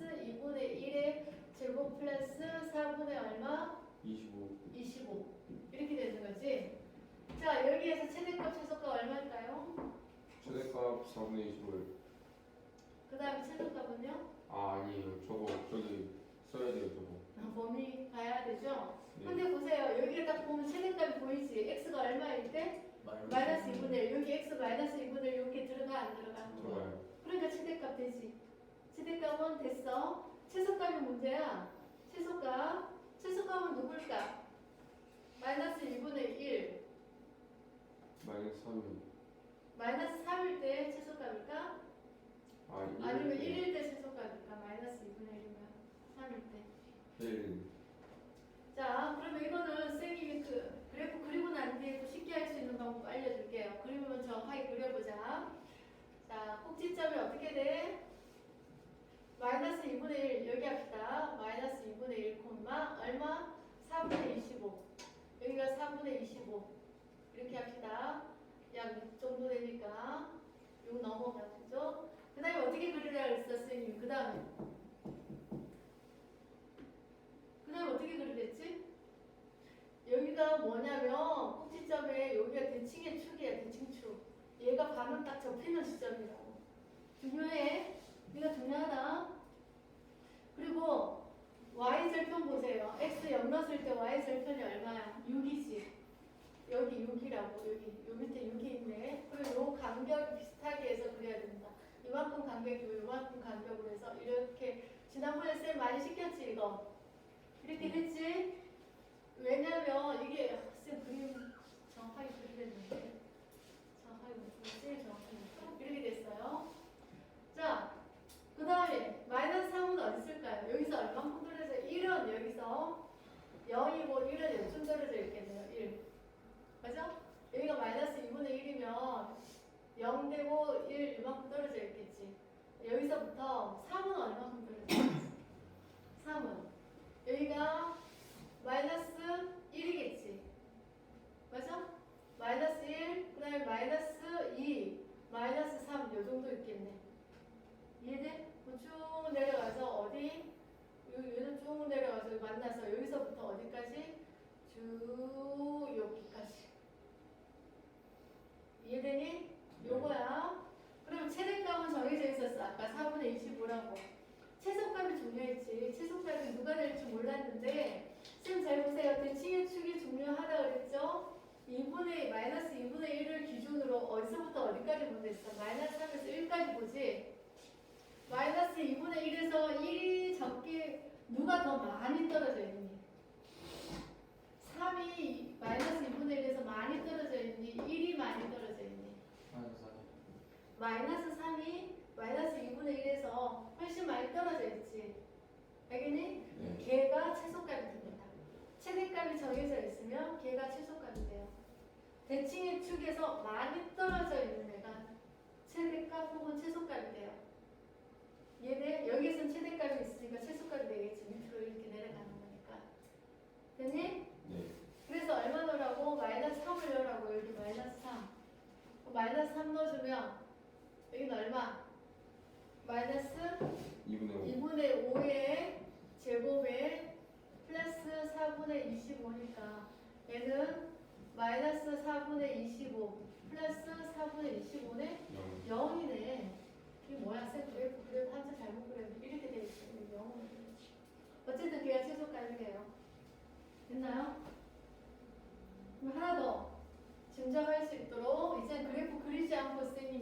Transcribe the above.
플러스 2분의 1의 제곱 플러스 4분의 얼마? 25 25 이렇게 되는 거지. 자 여기에서 최대값 최소값 얼마일까요? 최대값 4분의 25를 그 다음에 최소값은요? 아 아니에요 저거 저기 써야 돼요 저거 아, 범위 봐야 되죠? 네. 근데 보세요 여기에 딱 보면 최대값이 보이지? x가 얼마일 때? 마이너스 2분의 1 여기 x 마이너스 2분의 1 이렇게 들어가 안 들어가? 들어가요 그러니까 최대값 되지. 최대값은 됐어. 최소값이 문제야. 최소값. 최소값은 누굴까? 마이너스 2분의 1. 마이너스 3이 마이너스 3일 때 최소값일까? 아 아니면 1일 때 최소값일까? 마이너스 2분의 1이면 3일 때. 1 자, 그러면 이거는 쌤이 그 그래프 그리고 난 뒤에 또 쉽게 할 수 있는 방법 알려줄게요. 그림을 정확하게 그려보자. 자, 꼭지점이 어떻게 돼? 마이너스 2분의 1 여기 합시다. 마이너스 2분의 1 콤마 얼마? 4분의 25. 여기가 4분의 25. 이렇게 합시다. 약6 정도 되니까 6 넘어가죠. 그 다음에 어떻게 그리라 그랬어, 선생님? 그 다음에 그 다음에 어떻게 그리랬지? 여기가 뭐냐면 꼭지점에 여기가 대칭의 축이야 대칭축 얘가 반은 딱 접히는 시점이라고 중요해 이거 중요하다. 그리고 y절편 보세요. x 0 넣었을 때 y절편이 얼마야? 6이지. 여기 6이라고 여기. 요 밑에 6이 있네. 그리고 요 간격 비슷하게 해서 그려야 된다. 이만큼 간격이고 이만큼 간격으로 해서 이렇게 지난번에 쌤 많이 시켰지 이거? 이렇게 했지? 1부터 3은 얼마큼 줄였어요? 3은 여기가 마이너스 1이겠지 맞아? 마이너스 1, 그 다음에 마이너스 2, 마이너스 3, 요 정도 있겠네. 얘네 뭐 쭉 내려가서 어디? 요, 요는 쭉 내려가서 만나서 여기서부터 어디까지? 쭉 중요했지. 최소값이 누가 될지 몰랐는데 쌤 잘 보세요. 대칭의 축이 중요하다 그랬죠? 2분의 마이너스 2분의 1을 기준으로 어디서부터 어디까지 보냈어? 마이너스 3에서 1까지 보지. 마이너스 2분의 1에서 1이 적게 누가 더 많이 떨어져 있니? 3이 마이너스 2분의 1에서 많이 떨어져 있니? 1이 많이 떨어져 있니? 마이너스 3이 마이너스 2분의 1에서 훨씬 많이 떨어져 있지. 알겠니? 네 걔가 최소값이 됩니다. 최대값이 정해져 있으면 걔가 최소값이 돼요. 대칭의 축에서 많이 떨어져 있는 애가 최대값 혹은 최소값이 돼요. 얘네 여기선 최대값이 있으니까 최소값이 되겠지. 밑으로 이렇게 내려가는 거니까. 됐니? 네. 그래서 얼마 넣으라고? 마이너스 3을 넣으라고 여기 마이너스 3 그럼 마이너스 3 넣어주면 여기는 얼마? 마이너스 2분의 5 2분의 5의 제곱에 플러스 4분의 25니까 얘는 마이너스 4분의 25 플러스 4분의 25네 0 0이네. 이게 뭐야? 쌤 그래프 그래프 한자 잘못 그렸는데 이렇게 돼 있어 0은 어쨌든 걔가 최소값이에요. 됐나요? 그럼 하나 더. 짐작할 수 있도록 이제 그래프 그리지 않고 쌤이